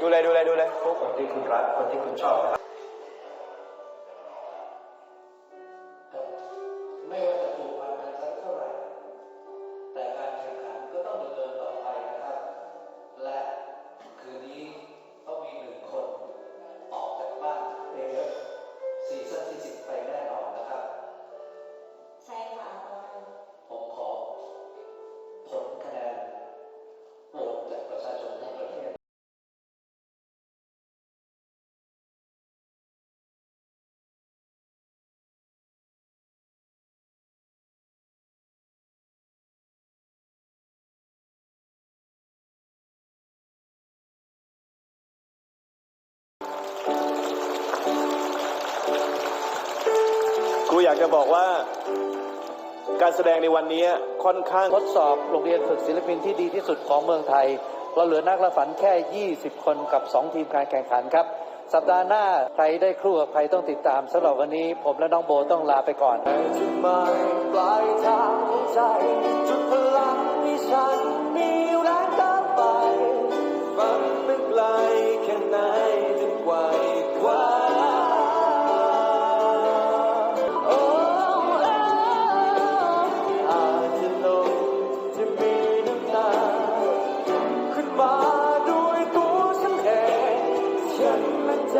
ดูเลยดูเลยดูเลย พวกคนที่คุณรักคนที่คุณชอบนะครับ รูอยากจะบอกว่า การแสดงในวันนี้ค่อนข้างทดสอบโรงเรียนฝึกศิลปินที่ดีที่สุดของเมืองไทย เราเหลือนักละฝันแค่ 20 คนกับ 2 ทีมการแข่งขันครับ สัปดาห์หน้าใครได้ครู่กับใครต้องติดตามสำหรับวันนี้ ผมและน้องโบต้องลาไปก่อน ฉันมั่นใจ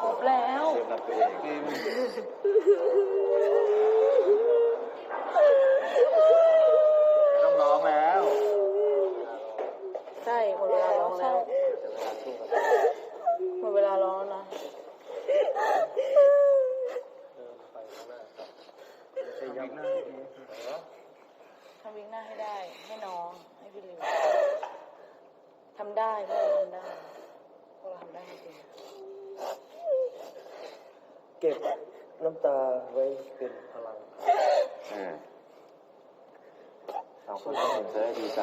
ครบแล้วเริ่มรับตัวเองไม่ต้องร้องแล้วใช่หมดเวลาร้องแล้วหมดเวลาร้องแล้วนะจะยังหน้าทำวิ่งหน้าให้ได้ ให้น้อง ให้พี่ลิวทำได้พวกเราทำได้พวกเราทำได้จริง เก็บน้ำตาไว้เป็นพลังเออเราคนที่จะได้ดีใจ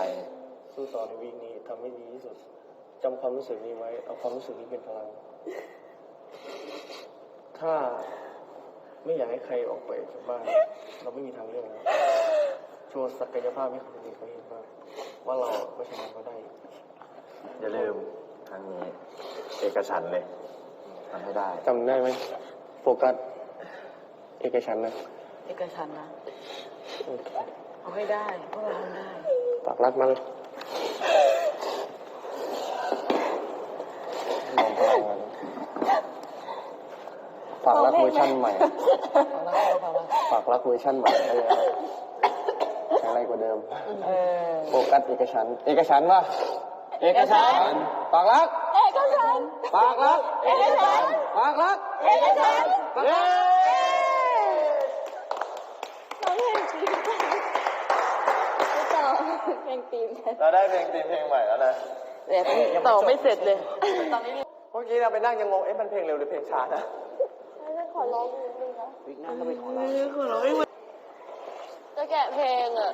สู้ต่อในวีคนี้ทำให้ดีที่สุดจำความรู้สึกนี้ไว้ เอาความรู้สึกนี้เป็นพลัง ถ้าไม่อยากให้ใครออกไปจากบ้าน เราไม่มีทางเลือกแล้วโชว์ศักยภาพให้คนอื่นเขาเห็นว่าว่าเราก็ชนะเขาได้ อย่าลืมครั้งนี้ เอกฉันท์เลยทำให้ได้ จำได้ไหม โฟกัสเอกฉันท์นะๆเอกฉันท์นะโอเคเอาให้ได้พวกเราทำได้ ปากรักมันลองพลังกันฝากรักเวอร์ชันใหม่ เอาละเอาละฝากรักเวอร์ชันใหม่ได้เลยแข็งแรงกว่าเดิม เออ โฟกัสเอกฉันท์เอกฉันท์ป่ะ เอกฉันท์ปากรักเอกฉันท์ ปากรักเอกฉันท์ปากรักเอกฉันท์เย้น้องเพลงตีมกันไม่ต่อเพลงตีมกันเราได้เพลงตีมเพลงใหม่แล้วนะเดี๋ยวต่อไม่เสร็จเลยตอนนี้เมื่อกี้เราไปนั่งยังงงเอ๊ะมันเพลงเร็วหรือเพลงช้านะฉันขอร้องนิดนึงนะวิกหน้าก็ไปขอเราจะแกะเพลงอะ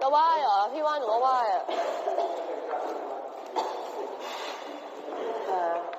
จะไหว้เหรอ พี่ว่าหนูว่าไหว้อะ uh,